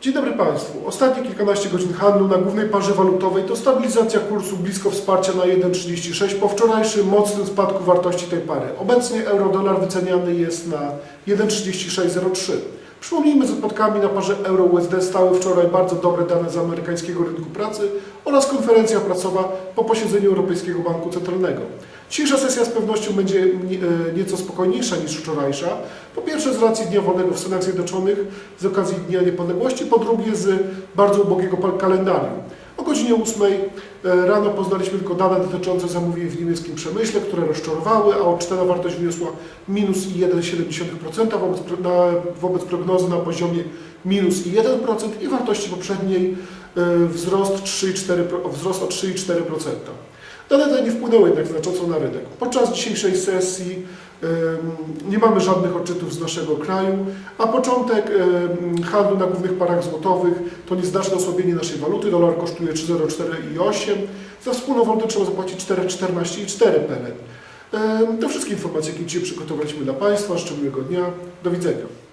Dzień dobry Państwu. Ostatnie kilkanaście godzin handlu na głównej parze walutowej to stabilizacja kursu blisko wsparcia na 1,36 po wczorajszym mocnym spadku wartości tej pary. Obecnie euro-dolar wyceniany jest na 1,3603. Przypomnijmy, że spotkami na parze euro-USD stały wczoraj bardzo dobre dane z amerykańskiego rynku pracy oraz konferencja prasowa po posiedzeniu Europejskiego Banku Centralnego. Dzisiejsza sesja z pewnością będzie e, nieco spokojniejsza niż wczorajsza. Po pierwsze z racji Dnia Wolnego w Stanach Zjednoczonych z okazji Dnia Niepodległości, po drugie z bardzo ubogiego kalendarium. Godzinie 8 rano poznaliśmy tylko dane dotyczące zamówień w niemieckim przemyśle, które rozczarowały, a odczytana wartość wyniosła minus 1,7% wobec, wobec prognozy na poziomie minus 1% i wartości poprzedniej e, wzrost, 3,4, pro- wzrost o 3,4%. Dane te nie wpłynęły jednak znacząco na rynek. Podczas dzisiejszej sesji nie mamy żadnych odczytów z naszego kraju, a początek handlu na głównych parach złotowych to nieznaczne osłabienie naszej waluty. Dolar kosztuje 3,04,8. Za wspólną walutę trzeba zapłacić 4,14,4 PLN. Em, To wszystkie informacje, jakie dzisiaj przygotowaliśmy dla Państwa. Miłego dnia. Do widzenia.